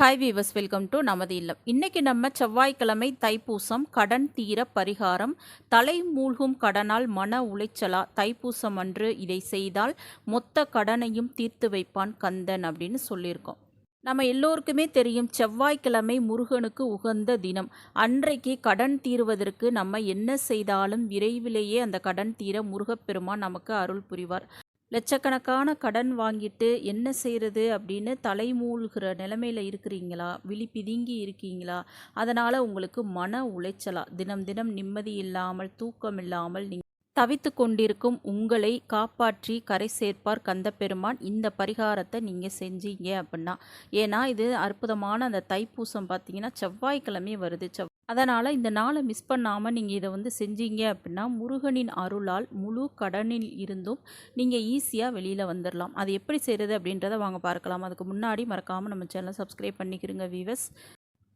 Hi viewers welcome to நமது இல்லம். இன்றைக்கி நம்ம செவ்வாய்க்கிழமை தைப்பூசம் கடன் தீர பரிகாரம் தலை மூழ்கும் கடனால் மன உளைச்சலா தைப்பூசம் அன்று இதை செய்தால் மொத்த கடனையும் தீர்த்து வைப்பான் கந்தன் அப்படின்னு சொல்லியிருக்கோம். நம்ம எல்லோருக்குமே தெரியும் செவ்வாய்க்கிழமை முருகனுக்கு உகந்த தினம். அன்றைக்கு கடன் தீர்வதற்கு நம்ம என்ன செய்தாலும் விரைவிலேயே அந்த கடன் தீர முருகப்பெருமான் நமக்கு அருள் புரிவார். லட்சக்கணக்கான கடன் வாங்கிட்டு என்ன செய்கிறது அப்படின்னு தலைமூழ்கிற நிலமையில இருக்கிறீங்களா? விழி பிதுங்கி இருக்கீங்களா? அதனால் உங்களுக்கு மன உளைச்சலாக தினம் தினம் நிம்மதி இல்லாமல் தூக்கம் இல்லாமல் நீங்கள் தவித்து கொண்டிருக்கும் உங்களை காப்பாற்றி கரை சேர்ப்பார் கந்தப்பெருமான். இந்த பரிகாரத்தை நீங்கள் செஞ்சீங்க அப்படின்னா. ஏன்னா இது அற்புதமான அந்த தைப்பூசம் பார்த்தீங்கன்னா செவ்வாய்க்கிழமை வருது. செவ் அதனால் இந்த நாளை மிஸ் பண்ணாமல் நீங்கள் இதை வந்து செஞ்சீங்க அப்படின்னா முருகனின் அருளால் முழு கடனில் இருந்தும் நீங்கள் ஈஸியாக வெளியில் வந்துடலாம் அது எப்படி செய்கிறது அப்படின்றத வாங்க பார்க்கலாம். அதுக்கு முன்னாடி மறக்காமல் நம்ம சேனலை சப்ஸ்கிரைப் பண்ணிக்கிறோங்க வீவர்ஸ்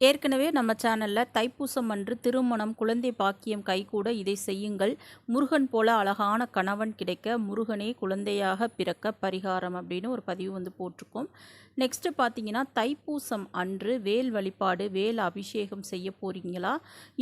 ஏற்கனவே நம்ம சேனலில் தைப்பூசம் அன்று திருமணம் குழந்தை பாக்கியம் கைகூட இதை செய்யுங்கள். முருகன் போல அழகான கணவன் கிடைக்க முருகனே குழந்தையாக பிறக்க பரிகாரம் அப்படின்னு ஒரு பதிவு வந்து போட்டிருக்கோம். நெக்ஸ்ட்டு பார்த்தீங்கன்னா தைப்பூசம் அன்று வேல் வழிபாடு வேல் அபிஷேகம் செய்ய போகிறீங்களா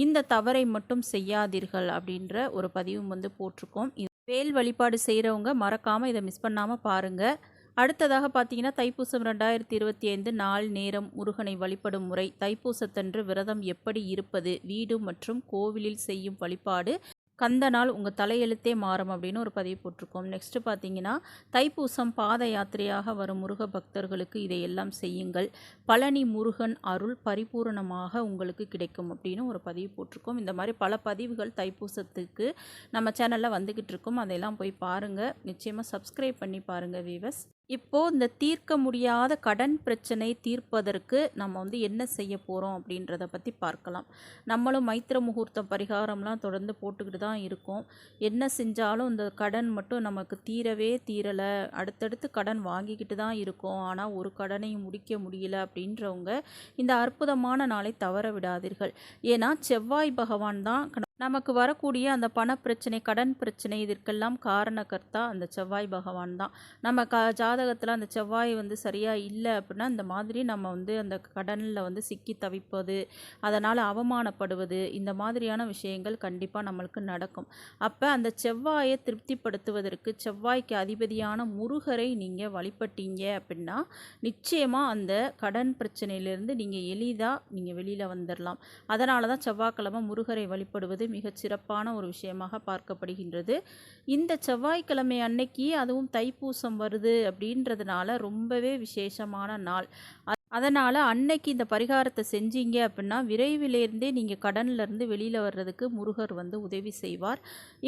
இந்த தவறை மட்டும் செய்யாதீர்கள் அப்படின்ற ஒரு பதிவும் வந்து போட்டிருக்கோம். வேல் வழிபாடு செய்கிறவங்க மறக்காமல் இதை மிஸ் பண்ணாமல் பாருங்கள் அடுத்ததாக பார்த்தீங்கன்னா தைப்பூசம் ரெண்டாயிரத்தி இருபத்தி ஐந்து நாள் நேரம் முருகனை வழிபடும் முறை. தைப்பூசத்தன்று விரதம் எப்படி இருப்பது? வீடு மற்றும் கோவிலில் செய்யும் வழிபாடு. கந்த நாள் உங்கள் தலையெழுத்தே மாறும் அப்படின்னு ஒரு பதிவு போட்டிருக்கோம். நெக்ஸ்ட்டு பார்த்தீங்கன்னா தைப்பூசம் பாத யாத்திரையாக வரும் முருக பக்தர்களுக்கு இதையெல்லாம் செய்யுங்கள். பழனி முருகன் அருள் பரிபூரணமாக உங்களுக்கு கிடைக்கும் அப்படின்னு ஒரு பதிவு போட்டிருக்கோம். இந்த மாதிரி பல பதிவுகள் தைப்பூசத்துக்கு நம்ம சேனலில் வந்துக்கிட்டு இருக்கோம். அதையெல்லாம் போய் பாருங்கள் நிச்சயமாக சப்ஸ்கிரைப் பண்ணி பாருங்கள் வீவஸ் இப்போது இந்த தீர்க்க முடியாத கடன் பிரச்சனை தீர்ப்பதற்கு நம்ம வந்து என்ன செய்ய போகிறோம் அப்படின்றத பற்றி பார்க்கலாம். நம்மளும் மைத்திர முகூர்த்தம் பரிகாரம்லாம் தொடர்ந்து போட்டுக்கிட்டு தான் இருக்கோம். என்ன செஞ்சாலும் இந்த கடன் மட்டும் நமக்கு தீரவே தீரலை. அடுத்தடுத்து கடன் வாங்கிக்கிட்டு தான் இருக்கோம். ஆனால் ஒரு கடனையும் முடிக்க முடியல அப்படின்றவங்க இந்த அற்புதமான நாளை தவற விடாதீர்கள். ஏன்னா செவ்வாய் பகவான் தான் நமக்கு வரக்கூடிய அந்த பணப்பிரச்சனை கடன் பிரச்சனை இதற்கெல்லாம் காரணக்கர்த்தா அந்த செவ்வாய் பகவான் தான். நம்ம க ஜாதகத்தில் அந்த செவ்வாய் வந்து சரியாக இல்லை அப்படின்னா இந்த மாதிரி நம்ம வந்து அந்த கடனில் வந்து சிக்கி தவிப்பது அதனால் அவமானப்படுவது இந்த மாதிரியான விஷயங்கள் கண்டிப்பாக நம்மளுக்கு நடக்கும். அப்போ அந்த செவ்வாயை திருப்திப்படுத்துவதற்கு செவ்வாய்க்கு அதிபதியான முருகரை நீங்கள் வழிபட்டீங்க அப்படின்னா நிச்சயமாக அந்த கடன் பிரச்சனையிலேருந்து நீங்கள் எளிதாக நீங்கள் வெளியில் வந்துடலாம் அதனால தான் செவ்வாய்க்கிழமை முருகரை வழிபடுவது மிகச் சிறப்பான ஒரு விஷயமாக பார்க்கப்படுகின்றது. இந்த செவ்வாய்க்கிழமை அன்னைக்கு அதுவும் தைப்பூசம் வருது அப்படின்றதுனால ரொம்பவே விசேஷமான நாள். அதனால் அன்னைக்கு இந்த பரிகாரத்தை செஞ்சீங்க அப்படின்னா விரைவிலேருந்தே நீங்கள் கடன்லேருந்து வெளியில் வர்றதுக்கு முருகர் வந்து உதவி செய்வார்.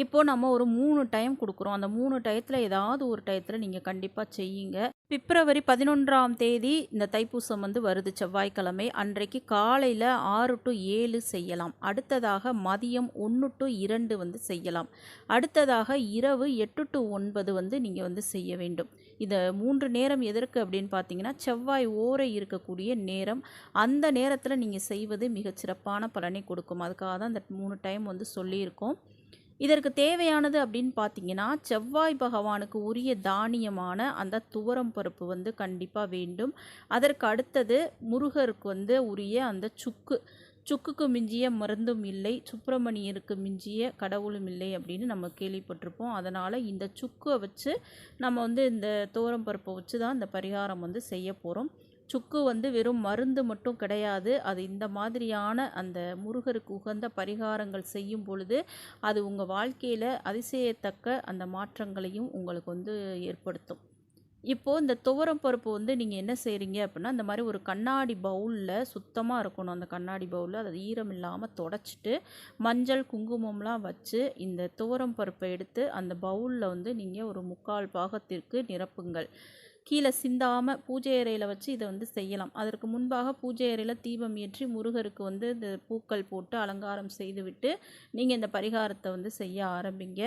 இப்போது நம்ம ஒரு மூணு டைம் கொடுக்குறோம். அந்த மூணு டயத்தில் ஏதாவது ஒரு டயத்தில் நீங்கள் கண்டிப்பாக செய்யுங்க. பிப்ரவரி பதினொன்றாம் தேதி இந்த தைப்பூசம் வந்து வருது செவ்வாய்க்கிழமை. அன்றைக்கு காலையில் ஆறு டு ஏழு செய்யலாம். அடுத்ததாக மதியம் ஒன்று டு இரண்டு வந்து செய்யலாம். அடுத்ததாக இரவு எட்டு டு ஒன்பது வந்து நீங்கள் வந்து செய்ய வேண்டும். இந்த மூன்று நேரம் எதற்கு அப்படின்னு பார்த்தீங்கன்னா செவ்வாய் ஓரை இருக்கக்கூடிய நேரம். அந்த நேரத்தில் நீங்கள் செய்வது மிகச்சிறப்பான பலனை கொடுக்கும். அதுக்காக தான் அந்த மூணு டைம் வந்து சொல்லியிருக்கோம். இதற்கு தேவையானது அப்படின்னு பார்த்தீங்கன்னா செவ்வாய் பகவானுக்கு உரிய தானியமான அந்த துவரம் பருப்பு வந்து கண்டிப்பாக வேண்டும். அதற்கு அடுத்தது முருகருக்கு வந்து உரிய அந்த சுக்கு. சுக்குக்கு மிஞ்சிய மருந்தும் இல்லை சுப்பிரமணியருக்கு மிஞ்சிய கடவுளும் இல்லை அப்படின்னு நம்ம கேள்விப்பட்டிருப்போம். அதனால் இந்த சுக்கை வச்சு நம்ம வந்து இந்த துவரம் பருப்பை வச்சு தான் இந்த பரிகாரம் வந்து செய்ய போகிறோம் சுக்கு வந்து வெறும் மருந்து மட்டும் கிடையாது. அது இந்த மாதிரியான அந்த முருகருக்கு உகந்த பரிகாரங்கள் செய்யும் பொழுது அது உங்கள் வாழ்க்கையில் அதிசயத்தக்க அந்த மாற்றங்களையும் உங்களுக்கு வந்து ஏற்படுத்தும். இப்போது இந்த துவரம் பருப்பு வந்து நீங்கள் என்ன செய்கிறீங்க அப்படின்னா இந்த மாதிரி ஒரு கண்ணாடி பவுலில் சுத்தமாக இருக்கணும். அந்த கண்ணாடி பவுலில் அதை ஈரம் இல்லாமல் தொடச்சிட்டு மஞ்சள் குங்குமம்லாம் வச்சு இந்த துவரம் பருப்பை எடுத்து அந்த பவுலில் வந்து நீங்கள் ஒரு முக்கால் பாகத்திற்கு நிரப்புங்கள். கீழே சிந்தாமல் பூஜை அறையில் வச்சு இதை வந்து செய்யலாம். அதற்கு முன்பாக பூஜை அறையில் தீபம் ஏற்றி முருகருக்கு வந்து இந்த பூக்கள் போட்டு அலங்காரம் செய்துவிட்டு நீங்கள் இந்த பரிகாரத்தை வந்து செய்ய ஆரம்பிங்க.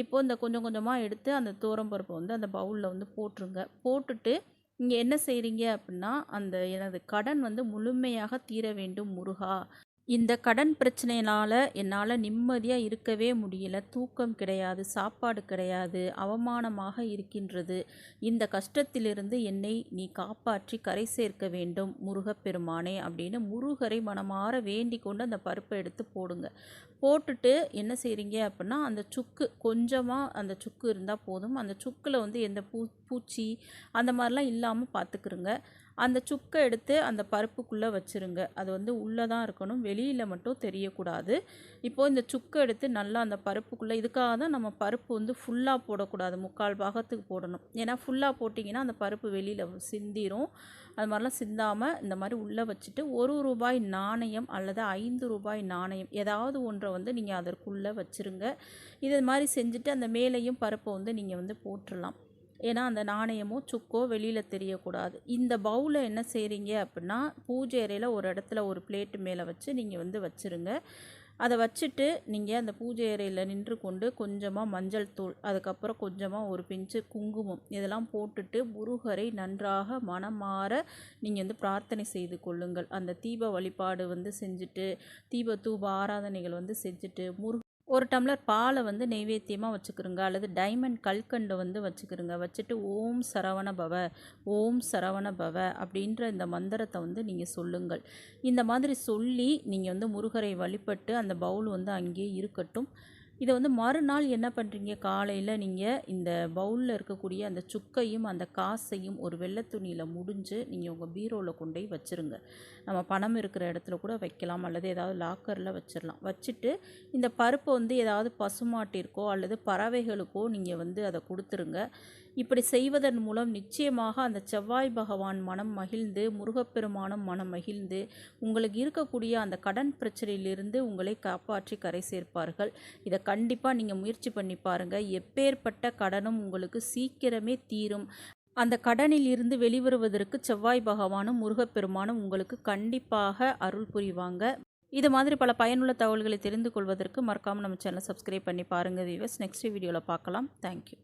இப்போது இந்த கொஞ்சம் கொஞ்சமாக எடுத்து அந்த பருப்பை வந்து அந்த பவுலில் வந்து போட்டுருங்க. போட்டுட்டு இங்கே என்ன செய்கிறீங்க அப்படின்னா அந்த எனது கடன் வந்து முழுமையாக தீர வேண்டும் முருகா. இந்த கடன் பிரச்சனையினால் என்னால் நிம்மதியாக இருக்கவே முடியல. தூக்கம் கிடையாது சாப்பாடு கிடையாது அவமானமாக இருக்கின்றது. இந்த கஷ்டத்திலிருந்து என்னை நீ காப்பாற்றி கரை சேர்க்க வேண்டும் முருகப்பெருமானே அப்படின்னு முருகரை மனமாற வேண்டி கொண்டு அந்த பருப்பை எடுத்து போடுங்க. போட்டுட்டு என்ன செய்கிறீங்க அப்படின்னா அந்த சுக்கு கொஞ்சமாக அந்த சுக்கு இருந்தால் போதும். அந்த சுக்கில் வந்து எந்த பூ பூச்சி அந்த மாதிரிலாம் இல்லாமல் பார்த்துக்குருங்க அந்த சுக்கை எடுத்து அந்த பருப்புக்குள்ளே வச்சுருங்க. அது வந்து உள்ளே தான் இருக்கணும் வெளியில் மட்டும் தெரியக்கூடாது. இப்போது இந்த சுக்கை எடுத்து நல்லா அந்த பருப்புக்குள்ளே இதுக்காக தான் நம்ம பருப்பு வந்து ஃபுல்லாக போடக்கூடாது. முக்கால் பாகத்துக்கு போடணும். ஏன்னா ஃபுல்லாக போட்டிங்கன்னா அந்த பருப்பு வெளியில் சிந்திரும். அது மாதிரிலாம் சிந்தாமல் இந்த மாதிரி உள்ளே வச்சுட்டு ஒரு ரூபாய் நாணயம் அல்லது ஐந்து ரூபாய் நாணயம் ஏதாவது ஒன்றை வந்து நீங்கள் அதற்குள்ளே வச்சுருங்க. இது மாதிரி செஞ்சுட்டு அந்த மேலேயும் பருப்பை வந்து நீங்கள் வந்து போட்டுடலாம் ஏன்னா அந்த நாணயமோ சுக்கோ வெளியில் தெரியக்கூடாது. இந்த பவுலை என்ன செய்கிறீங்க அப்படின்னா பூஜை அறையில் ஒரு இடத்துல ஒரு பிளேட்டு மேலே வச்சு நீங்கள் வந்து வச்சுருங்க. அதை வச்சுட்டு நீங்கள் அந்த பூஜை அறையில் நின்று கொண்டு கொஞ்சமாக மஞ்சள் தூள் அதுக்கப்புறம் கொஞ்சமாக ஒரு பிஞ்சு குங்குமம் இதெல்லாம் போட்டுட்டு முருகரை நன்றாக மனமாற நீங்கள் வந்து பிரார்த்தனை செய்து கொள்ளுங்கள். அந்த தீப வழிபாடு வந்து செஞ்சுட்டு தீப தூப ஆராதனைகள் வந்து செஞ்சுட்டு முருக ஒரு டம்ளர் பாலை வந்து நெய்வேத்தியமாக வச்சுக்கிறோங்க அல்லது டைமண்ட் கல்கண்டு வந்து வச்சுக்கிறோங்க வச்சுட்டு ஓம் சரவண பவ ஓம் சரவண பவ அப்படின்ற இந்த மந்திரத்தை வந்து நீங்கள் சொல்லுங்கள். இந்த மாதிரி சொல்லி நீங்கள் வந்து முருகரை வழிபட்டு அந்த பவுல் வந்து அங்கேயே இருக்கட்டும். இதை வந்து மறுநாள் என்ன பண்ணுறீங்க காலையில் நீங்கள் இந்த பவுலில் இருக்கக்கூடிய அந்த சுக்கையும் அந்த காசையும் ஒரு வெள்ளை துணியில் முடிஞ்சு நீங்கள் உங்கள் பீரோவில் கொண்டு போய் வச்சுருங்க. நம்ம பணம் இருக்கிற இடத்துல கூட வைக்கலாம். அல்லது ஏதாவது லாக்கரில் வச்சிடலாம் வச்சுட்டு இந்த பருப்பை வந்து ஏதாவது பசுமாட்டிற்கோ அல்லது பறவைகளுக்கோ நீங்கள் வந்து அதை கொடுத்துருங்க. இப்படி செய்வதன் மூலம் நிச்சயமாக அந்த செவ்வாய் பகவான் மனம் மகிழ்ந்து முருகப்பெருமானம் மனம் மகிழ்ந்து உங்களுக்கு இருக்கக்கூடிய அந்த கடன் பிரச்சனையிலிருந்து உங்களை காப்பாற்றி கரை சேர்ப்பார்கள். இதை கண்டிப்பாக நீங்கள் முயற்சி பண்ணி பாருங்கள் எப்பேற்பட்ட கடனும் உங்களுக்கு சீக்கிரமே தீரும். அந்த கடனில் இருந்து வெளிவருவதற்கு செவ்வாய் பகவானும் முருகப்பெருமானும் உங்களுக்கு கண்டிப்பாக அருள் புரிவாங்க. இது மாதிரி பல பயனுள்ள தகவல்களை தெரிந்து கொள்வதற்கு மறக்காமல் நம்ம சேனலை சப்ஸ்கிரைப் பண்ணி பாருங்கள் வீவர்ஸ் நெக்ஸ்ட் வீடியோவில் பார்க்கலாம். தேங்க்யூ